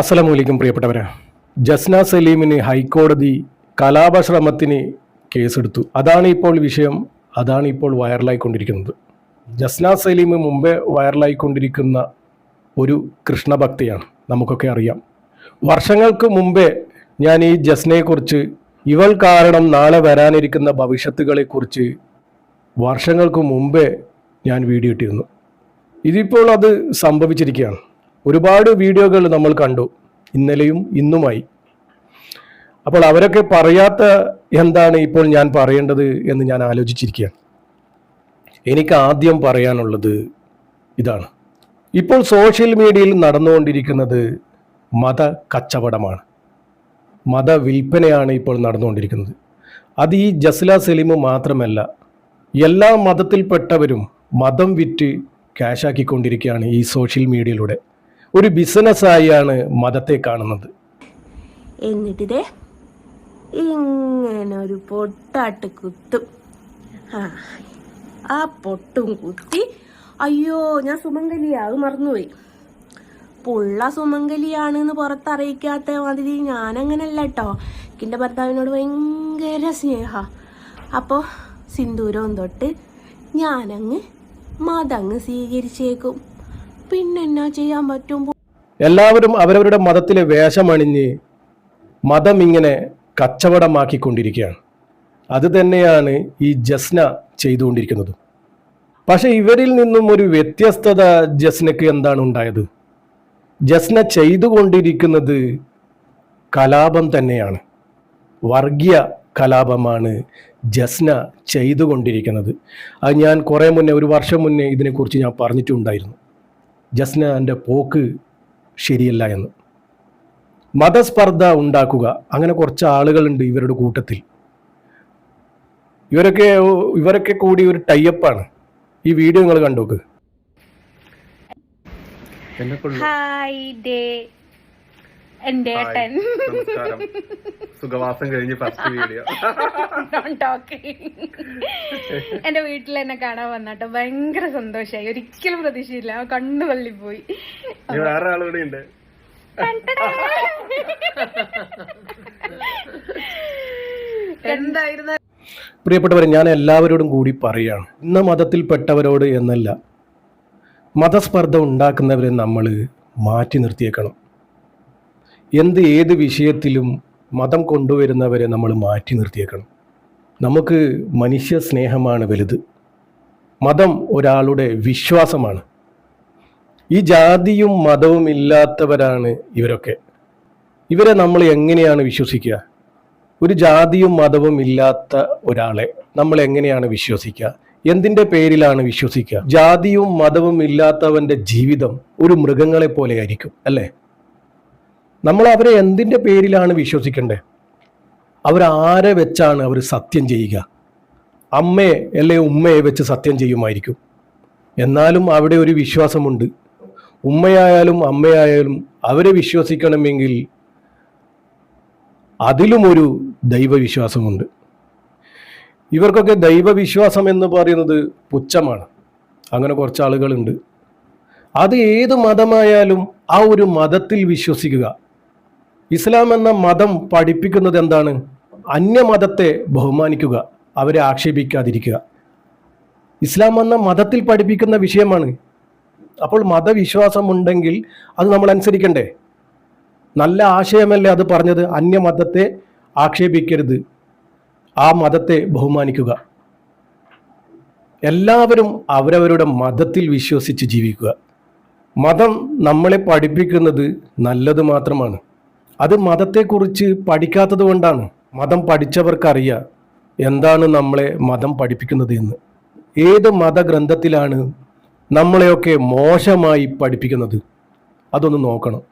അസ്സലാമു അലൈക്കും പ്രിയപ്പെട്ടവരെ. ജസ്ന സലീമിന് ഹൈക്കോടതി കലാപശ്രമത്തിന് കേസെടുത്തു. അതാണ് ഇപ്പോൾ വിഷയം. അതാണ് ഇപ്പോൾ വൈറലായിക്കൊണ്ടിരിക്കുന്നത്. ജസ്ന സലീം മുമ്പേ വൈറലായിക്കൊണ്ടിരിക്കുന്ന ഒരു കൃഷ്ണഭക്തിയാണ്. നമുക്കൊക്കെ അറിയാം. വർഷങ്ങൾക്ക് മുമ്പേ ഞാൻ ഈ ജസ്നയെക്കുറിച്ച് ഇവൾ കാരണം നാളെ വരാനിരിക്കുന്ന ഭവിഷ്യത്തുകളെക്കുറിച്ച് വർഷങ്ങൾക്ക് മുമ്പേ ഞാൻ വീഡിയോ ഇട്ടിരുന്നു. ഇതിപ്പോൾ അത് സംഭവിച്ചിരിക്കുകയാണ്. ഒരുപാട് വീഡിയോകൾ നമ്മൾ കണ്ടു ഇന്നലെയും ഇന്നുമായി. അപ്പോൾ അവരൊക്കെ പറയാത്ത എന്താണ് ഇപ്പോൾ ഞാൻ പറയേണ്ടത് എന്ന് ഞാൻ ആലോചിച്ചിരിക്കുകയാണ്. എനിക്ക് ആദ്യം പറയാനുള്ളത് ഇതാണ്. ഇപ്പോൾ സോഷ്യൽ മീഡിയയിൽ നടന്നുകൊണ്ടിരിക്കുന്നത് മത കച്ചവടമാണ്. മത വിൽപ്പനയാണ് ഇപ്പോൾ നടന്നുകൊണ്ടിരിക്കുന്നത്. അത് ഈ ജസ്ല സലിമ് മാത്രമല്ല എല്ലാ മതത്തിൽപ്പെട്ടവരും മതം വിറ്റ് ക്യാഷാക്കിക്കൊണ്ടിരിക്കുകയാണ് ഈ സോഷ്യൽ മീഡിയയിലൂടെ. ഒരു ബിസിനസ്സായാണ് മതത്തെ കാണുന്നത്. എന്നിട്ടിതേ ഇങ്ങനെ ഒരു പൊട്ടാട്ട് കുത്തും. ആ പൊട്ടും കുത്തി അയ്യോ ഞാൻ സുമംഗലിയാ അത് മറന്നുപോയി. പുള്ള സുമംഗലിയാണ് എന്ന് പുറത്തറിയിക്കാത്ത മാതിരി ഞാനങ്ങനല്ല കേട്ടോ. എന്റെ ഭർത്താവിനോട് ഭയങ്കര സ്നേഹ. അപ്പോൾ സിന്ദൂരവും തൊട്ട് ഞാനങ്ങ് മതങ്ങ് സ്വീകരിച്ചേക്കും. പിന്നെന്നാ ചെയ്യാൻ പറ്റും? എല്ലാവരും അവരവരുടെ മതത്തിലെ വേഷമണിഞ്ഞ് മതം ഇങ്ങനെ കച്ചവടമാക്കിക്കൊണ്ടിരിക്കുകയാണ്. അത് തന്നെയാണ് ഈ ജസ്ന ചെയ്തുകൊണ്ടിരിക്കുന്നത്. പക്ഷെ ഇവരിൽ നിന്നും ഒരു വ്യത്യസ്തത ജസ്നക്ക് എന്താണ് ഉണ്ടായത്? ജസ്ന ചെയ്തുകൊണ്ടിരിക്കുന്നത് കലാപം തന്നെയാണ്. വർഗീയ കലാപമാണ് ജസ്ന ചെയ്തുകൊണ്ടിരിക്കുന്നത്. അത് ഞാൻ കുറേ മുന്നേ ഒരു വർഷം മുന്നേ ഇതിനെക്കുറിച്ച് ഞാൻ പറഞ്ഞിട്ടുണ്ടായിരുന്നു. ജസ്ന എന്റെ പോക്ക് ശരിയല്ല എന്ന്. മതസ്പർദ്ധ ഉണ്ടാക്കുക. അങ്ങനെ കുറച്ച് ആളുകളുണ്ട് ഇവരുടെ കൂട്ടത്തിൽ. ഇവരൊക്കെ ഇവരൊക്കെ കൂടി ഒരു ടൈപ്പാണ് ഈ വീഡിയോ നിങ്ങൾ കണ്ടോക്ക്. Hi day. എന്റെ ഏട്ടൻ. നമസ്കാരം. സുഖവാസം കഴിഞ്ഞ് ഫസ്റ്റ് വീഡിയോ എന്റെ വീട്ടിൽ എന്നെ കാണാൻ വന്നിട്ട് ഭയങ്കര സന്തോഷായി ഒരിക്കലും പ്രതീക്ഷയില്ല. കണ്ണു തള്ളിപ്പോയി വേറെ ആളുകൂടെ ഉണ്ട്. എന്തായിരുന്നു? പ്രിയപ്പെട്ടവരെ ഞാൻ എല്ലാവരോടും കൂടി പറയുകയാണ് ഇന്ന മതത്തിൽപ്പെട്ടവരോട് എന്നല്ല മതസ്പർദ്ധ ഉണ്ടാക്കുന്നവരെ നമ്മൾ മാറ്റി നിർത്തിയേക്കണം. എന്ത് ഏത് വിഷയത്തിലും മതം കൊണ്ടുവരുന്നവരെ നമ്മൾ മാറ്റി നിർത്തിയേക്കണം. നമുക്ക് മനുഷ്യ സ്നേഹമാണ് വലുത്. മതം ഒരാളുടെ വിശ്വാസമാണ്. ഈ ജാതിയും മതവും ഇല്ലാത്തവരാണ് ഇവരൊക്കെ. ഇവരെ നമ്മൾ എങ്ങനെയാണ് വിശ്വസിക്കുക? ഒരു ജാതിയും മതവും ഇല്ലാത്ത ഒരാളെ നമ്മൾ എങ്ങനെയാണ് വിശ്വസിക്കുക? എന്തിന്റെ പേരിലാണ് വിശ്വസിക്കുക? ജാതിയും മതവും ഇല്ലാത്തവന്റെ ജീവിതം ഒരു മൃഗങ്ങളെ പോലെ ആയിരിക്കും അല്ലേ? നമ്മൾ അവരെ എന്തിന്റെ പേരിലാണ് വിശ്വസിക്കേണ്ടത്? അവരാരെ വെച്ചാണ് അവർ സത്യം ചെയ്യുക? അമ്മയെ അല്ലെ ഉമ്മയെ വെച്ച് സത്യം ചെയ്യുമായിരിക്കും. എന്നാലും അവിടെ ഒരു വിശ്വാസമുണ്ട്. ഉമ്മയായാലും അമ്മയായാലും അവരെ വിശ്വസിക്കണമെങ്കിൽ അതിലും ഒരു ദൈവവിശ്വാസമുണ്ട്. ഇവർക്കൊക്കെ ദൈവവിശ്വാസം എന്ന് പറയുന്നത് പുച്ഛമാണ്. അങ്ങനെ കുറച്ച് ആളുകളുണ്ട് അത് ഏത് മതമായാലും ആ ഒരു മതത്തിൽ വിശ്വസിക്കുക. ഇസ്ലാം എന്ന മതം പഠിപ്പിക്കുന്നത് എന്താണ്? അന്യമതത്തെ ബഹുമാനിക്കുക അവരെ ആക്ഷേപിക്കാതിരിക്കുക. ഇസ്ലാം എന്ന മതത്തിൽ പഠിപ്പിക്കുന്ന വിഷയമാണ്. അപ്പോൾ മതവിശ്വാസം ഉണ്ടെങ്കിൽ അത് നമ്മൾ അനുസരിക്കണ്ടേ? നല്ല ആശയമല്ലേ അത് പറഞ്ഞത്? അന്യമതത്തെ ആക്ഷേപിക്കരുത്. ആ മതത്തെ ബഹുമാനിക്കുക. എല്ലാവരും അവരവരുടെ മതത്തിൽ വിശ്വസിച്ച് ജീവിക്കുക. മതം നമ്മളെ പഠിപ്പിക്കുന്നത് നല്ലത് മാത്രമാണ്. അത് മതത്തെക്കുറിച്ച് പഠിക്കാത്തത് കൊണ്ടാണ് മതം പഠിച്ചവർക്കറിയാം എന്താണ് നമ്മളെ മതം പഠിപ്പിക്കുന്നത് എന്ന്. ഏത് മതഗ്രന്ഥത്തിലാണ് നമ്മളെയൊക്കെ മോശമായി പഠിപ്പിക്കുന്നത്? അതൊന്ന് നോക്കണം.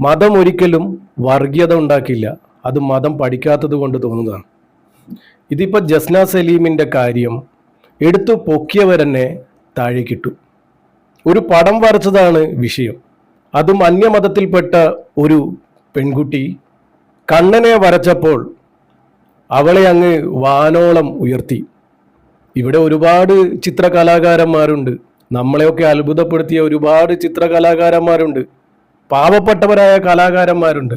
മതം ഒരിക്കലും വർഗീയത ഉണ്ടാക്കില്ല. അത് മതം പഠിക്കാത്തത് കൊണ്ട് തോന്നുന്നതാണ്. ഇതിപ്പോൾ ജസ്ന സലീമിന്റെ കാര്യം എടുത്തു പൊക്കിയവരെന്നെ താഴേക്കിട്ടു. ഒരു പടം വരച്ചതാണ് വിഷയം. അതും അന്യമതത്തിൽപ്പെട്ട ഒരു പെൺകുട്ടി കണ്ണനെ വരച്ചപ്പോൾ അവളെ അങ്ങ് വാനോളം ഉയർത്തി. ഇവിടെ ഒരുപാട് ചിത്രകലാകാരന്മാരുണ്ട്. നമ്മളെയൊക്കെ അത്ഭുതപ്പെടുത്തിയ ഒരുപാട് ചിത്രകലാകാരന്മാരുണ്ട്. പാവപ്പെട്ടവരായ കലാകാരന്മാരുണ്ട്.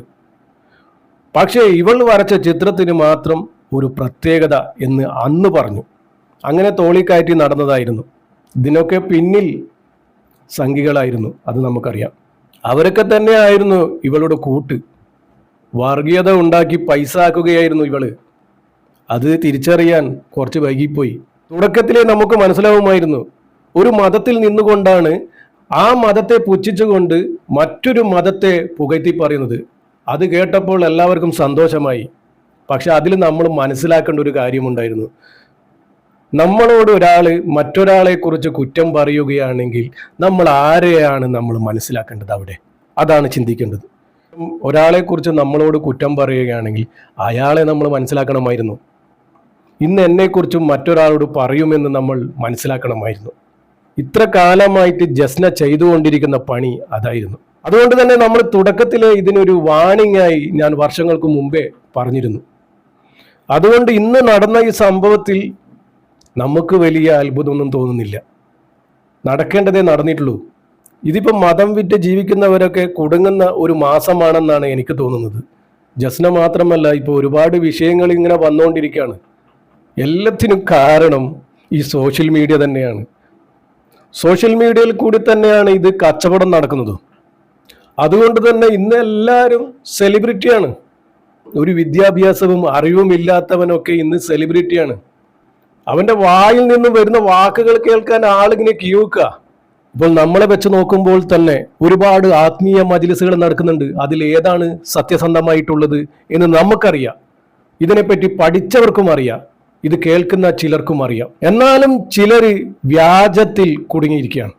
പക്ഷേ ഇവൾ വരച്ച ചിത്രത്തിന് മാത്രം ഒരു പ്രത്യേകത എന്ന് അന്ന് പറഞ്ഞു. അങ്ങനെ തോളിക്കയറ്റി നടന്നതായിരുന്നു. ഇതിനൊക്കെ പിന്നിൽ സംഖികളായിരുന്നു അത് നമുക്കറിയാം. അവരൊക്കെ തന്നെയായിരുന്നു ഇവളുടെ കൂട്ട്. വർഗീയത ഉണ്ടാക്കി പൈസ ആക്കുകയായിരുന്നു ഇവൾ. അത് തിരിച്ചറിയാൻ കുറച്ച് വൈകിപ്പോയി. തുടക്കത്തിലെ നമുക്ക് മനസ്സിലാവുമായിരുന്നു ഒരു മതത്തിൽ നിന്നുകൊണ്ടാണ് ആ മതത്തെ പുച്ഛിച്ചുകൊണ്ട് മറ്റൊരു മതത്തെ പുകഴ്ത്തി പറയുന്നത്. അത് കേട്ടപ്പോൾ എല്ലാവർക്കും സന്തോഷമായി. പക്ഷെ അതിൽ നമ്മൾ മനസ്സിലാക്കേണ്ട ഒരു കാര്യമുണ്ടായിരുന്നു. നമ്മളോട് ഒരാൾ മറ്റൊരാളെ കുറിച്ച് കുറ്റം പറയുകയാണെങ്കിൽ നമ്മൾ ആരെയാണ് നമ്മൾ മനസ്സിലാക്കേണ്ടത് അവിടെ? അതാണ് ചിന്തിക്കേണ്ടത്. ഒരാളെ കുറിച്ച് നമ്മളോട് കുറ്റം പറയുകയാണെങ്കിൽ അയാളെ നമ്മൾ മനസ്സിലാക്കണമായിരുന്നു. ഇന്ന് എന്നെക്കുറിച്ചും മറ്റൊരാളോട് പറയുമെന്ന് നമ്മൾ മനസ്സിലാക്കണമായിരുന്നു. ഇത്ര കാലമായിട്ട് ജസ്ന ചെയ്തുകൊണ്ടിരിക്കുന്ന പണി അതായിരുന്നു. അതുകൊണ്ട് തന്നെ നമ്മൾ തുടക്കത്തിലെ ഇതിനൊരു വാണിംഗ് ആയി ഞാൻ വർഷങ്ങൾക്ക് മുമ്പേ പറഞ്ഞിരുന്നു. അതുകൊണ്ട് ഇന്ന് നടന്ന ഈ സംഭവത്തിൽ നമുക്ക് വലിയ അത്ഭുതമൊന്നും തോന്നുന്നില്ല. നടക്കേണ്ടതേ നടന്നിട്ടുള്ളൂ. ഇതിപ്പോൾ മതം വിറ്റ് ജീവിക്കുന്നവരൊക്കെ കുടുങ്ങുന്ന ഒരു മാസമാണെന്നാണ് എനിക്ക് തോന്നുന്നത്. ജസ്ന മാത്രമല്ല ഇപ്പോൾ ഒരുപാട് വിഷയങ്ങൾ ഇങ്ങനെ വന്നുകൊണ്ടിരിക്കുകയാണ്. എല്ലാത്തിനും കാരണം ഈ സോഷ്യൽ മീഡിയ തന്നെയാണ്. സോഷ്യൽ മീഡിയയിൽ കൂടി തന്നെയാണ് ഇത് കച്ചവടം നടക്കുന്നത്. അതുകൊണ്ട് തന്നെ ഇന്ന് എല്ലാവരും സെലിബ്രിറ്റിയാണ്. ഒരു വിദ്യാഭ്യാസവും അറിവും ഇല്ലാത്തവനൊക്കെ ഇന്ന് സെലിബ്രിറ്റിയാണ്. അവന്റെ വായിൽ നിന്നും വരുന്ന വാക്കുകൾ കേൾക്കാൻ ആളിങ്ങനെ കിയൂക്കുക ഇപ്പോൾ നമ്മളെ വെച്ച് നോക്കുമ്പോൾ തന്നെ ഒരുപാട് ആത്മീയ മജിലിസുകൾ നടക്കുന്നുണ്ട്. അതിൽ ഏതാണ് സത്യസന്ധമായിട്ടുള്ളത് എന്ന് നമുക്കറിയാം. ഇതിനെപ്പറ്റി പഠിച്ചവർക്കും അറിയാം. ഇത് കേൾക്കുന്ന ചിലർക്കും അറിയാം. എന്നാലും ചിലർ വ്യാജത്തിൽ കുടുങ്ങിയിരിക്കുകയാണ്.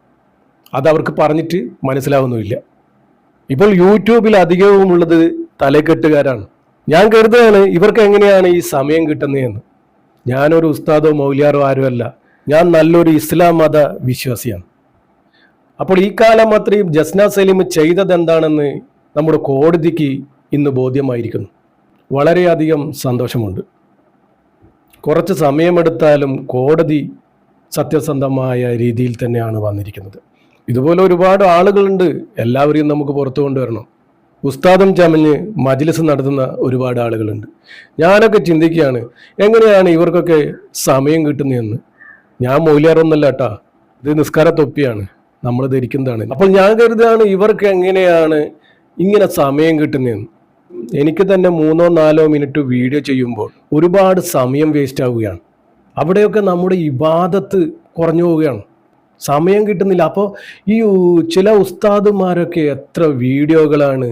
അതവർക്ക് പറഞ്ഞിട്ട് മനസ്സിലാവുന്നുമില്ല. ഇപ്പോൾ യൂട്യൂബിൽ അധികവും ഉള്ളത് തലക്കെട്ടുകാരാണ്. ഞാൻ കരുതുകയാണ് ഇവർക്ക് എങ്ങനെയാണ് ഈ സമയം കിട്ടുന്നതെന്ന്. ഞാനൊരു ഉസ്താദോ മൗലിയാറോ ആരുമല്ല. ഞാൻ നല്ലൊരു ഇസ്ലാം മത വിശ്വാസിയാണ്. അപ്പോൾ ഈ കാലം അത്രയും ജസ്ന സലീം ചെയ്തത് എന്താണെന്ന് നമ്മുടെ കോടതിക്ക് ഇന്ന് ബോധ്യമായിരിക്കുന്നു. വളരെയധികം സന്തോഷമുണ്ട്. കുറച്ച് സമയമെടുത്താലും കോടതി സത്യസന്ധമായ രീതിയിൽ തന്നെയാണ് വന്നിരിക്കുന്നത്. ഇതുപോലെ ഒരുപാട് ആളുകളുണ്ട്. എല്ലാവരെയും നമുക്ക് പുറത്തു കൊണ്ടുവരണം. ഉസ്താദും ചമഞ്ഞ് മജ്ലിസ് നടത്തുന്ന ഒരുപാട് ആളുകളുണ്ട്. ഞാനൊക്കെ ചിന്തിക്കുകയാണ് എങ്ങനെയാണ് ഇവർക്കൊക്കെ സമയം കിട്ടുന്നതെന്ന്. ഞാൻ മൂല്യാറൊന്നല്ല കേട്ടാ ഇത് നിസ്കാര തൊപ്പിയാണ്. നമ്മൾ ധരിക്കുന്നതാണ്. അപ്പോൾ ഞാൻ കരുതുകയാണ് ഇവർക്ക് എങ്ങനെയാണ് ഇങ്ങനെ സമയം കിട്ടുന്നതെന്ന്. എനിക്ക് തന്നെ മൂന്നോ നാലോ മിനിറ്റ് വീഡിയോ ചെയ്യുമ്പോൾ ഒരുപാട് സമയം വേസ്റ്റ് ആവുകയാണ്. അവിടെയൊക്കെ നമ്മുടെ ഇബാദത്ത് കുറഞ്ഞു പോവുകയാണ്. സമയം കിട്ടുന്നില്ല. അപ്പോൾ ഈ ചില ഉസ്താദുമാരൊക്കെ എത്ര വീഡിയോകളാണ്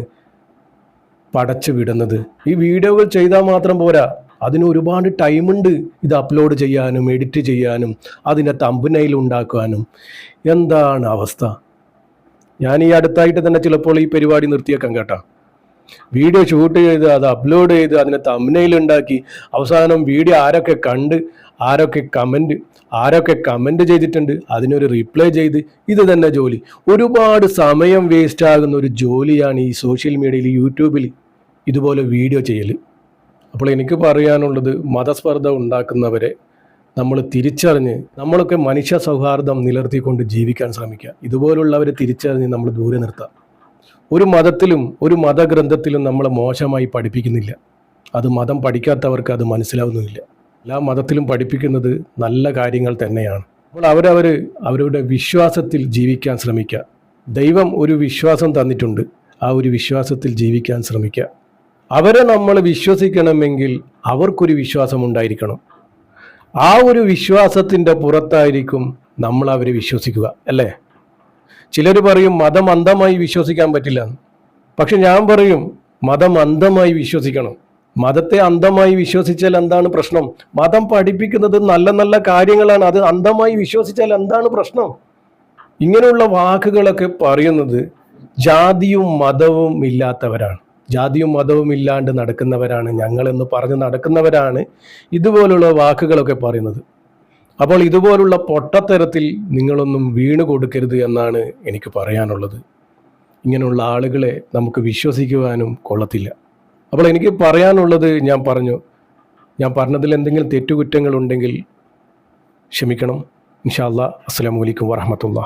പടച്ചു വിടുന്നത്. ഈ വീഡിയോകൾ ചെയ്താൽ മാത്രം പോരാ. അതിന് ഒരുപാട് ടൈമുണ്ട് ഇത് അപ്ലോഡ് ചെയ്യാനും എഡിറ്റ് ചെയ്യാനും അതിന്റെ തമ്പനയിൽ ഉണ്ടാക്കുവാനും എന്താണ് അവസ്ഥ? ഞാൻ ഈ അടുത്തായിട്ട് തന്നെ ചിലപ്പോൾ ഈ പരിപാടി നിർത്തിയേക്കാം കേട്ടോ. വീഡിയോ ഷൂട്ട് ചെയ്ത് അത് അപ്ലോഡ് ചെയ്ത് അതിനെ തമ്പനയിൽ ഉണ്ടാക്കി അവസാനം വീഡിയോ ആരൊക്കെ കണ്ട് ആരൊക്കെ കമന്റ് ആരൊക്കെ കമന്റ് ചെയ്തിട്ടുണ്ട് അതിനൊരു റിപ്ലൈ ചെയ്ത് ഇത് തന്നെ ജോലി. ഒരുപാട് സമയം വേസ്റ്റ് ആകുന്ന ഒരു ജോലിയാണ് ഈ സോഷ്യൽ മീഡിയയിൽ യൂട്യൂബിൽ ഇതുപോലെ വീഡിയോ ചെയ്യൽ. അപ്പോൾ എനിക്ക് പറയാനുള്ളത് മതസ്പർദ്ധ ഉണ്ടാക്കുന്നവരെ നമ്മൾ തിരിച്ചറിഞ്ഞ് നമ്മളൊക്കെ മനുഷ്യ സൗഹാർദ്ദം നിലനിർത്തിക്കൊണ്ട് ജീവിക്കാൻ ശ്രമിക്കുക. ഇതുപോലുള്ളവരെ തിരിച്ചറിഞ്ഞ് നമ്മൾ ദൂരെ നിർത്താം. ഒരു മതത്തിലും ഒരു മതഗ്രന്ഥത്തിലും നമ്മളെ മോശമായി പഠിപ്പിക്കുന്നില്ല. അത് മതം പഠിക്കാത്തവർക്ക് അത് മനസ്സിലാവുന്നില്ല. എല്ലാ മതത്തിലും പഠിപ്പിക്കുന്നത് നല്ല കാര്യങ്ങൾ തന്നെയാണ്. അപ്പോൾ അവരവർ അവരുടെ വിശ്വാസത്തിൽ ജീവിക്കാൻ ശ്രമിക്കുക. ദൈവം ഒരു വിശ്വാസം തന്നിട്ടുണ്ട്. ആ ഒരു വിശ്വാസത്തിൽ ജീവിക്കാൻ ശ്രമിക്കുക. അവരെ നമ്മൾ വിശ്വസിക്കണമെങ്കിൽ അവർക്കൊരു വിശ്വാസം ഉണ്ടായിരിക്കണം ആ ഒരു വിശ്വാസത്തിന്റെ പുറത്തായിരിക്കും നമ്മൾ അവരെ വിശ്വസിക്കുക അല്ലേ? ചിലർ പറയും മതം അന്ധമായി വിശ്വസിക്കാൻ പറ്റില്ല. പക്ഷെ ഞാൻ പറയും മതം അന്ധമായി വിശ്വസിക്കണം. മതത്തെ അന്ധമായി വിശ്വസിച്ചാൽ എന്താണ് പ്രശ്നം? മതം പഠിപ്പിക്കുന്നത് നല്ല നല്ല കാര്യങ്ങളാണ്. അത് അന്ധമായി വിശ്വസിച്ചാൽ എന്താണ് പ്രശ്നം? ഇങ്ങനെയുള്ള വാക്കുകളൊക്കെ പറയുന്നത് ജാതിയും മതവും ഇല്ലാത്തവരാണ്. ജാതിയും മതവും ഇല്ലാണ്ട് നടക്കുന്നവരാണ് ഞങ്ങളെന്ന് പറഞ്ഞ് നടക്കുന്നവരാണ് ഇതുപോലുള്ള വാക്കുകളൊക്കെ പറയുന്നത്. അപ്പോൾ ഇതുപോലുള്ള പൊട്ടത്തരത്തിൽ നിങ്ങളൊന്നും വീണു കൊടുക്കരുത് എന്നാണ് എനിക്ക് പറയാനുള്ളത്. ഇങ്ങനെയുള്ള ആളുകളെ നമുക്ക് വിശ്വസിക്കുവാനും കൊള്ളത്തില്ല. അപ്പോൾ എനിക്ക് പറയാനുള്ളത് ഞാൻ പറഞ്ഞു ഞാൻ പറഞ്ഞതിൽ എന്തെങ്കിലും തെറ്റുകുറ്റങ്ങളുണ്ടെങ്കിൽ ക്ഷമിക്കണം. ഇൻഷാ അസ്സാം അസ്സലാമു അലൈക്കും വറഹമത്തുള്ള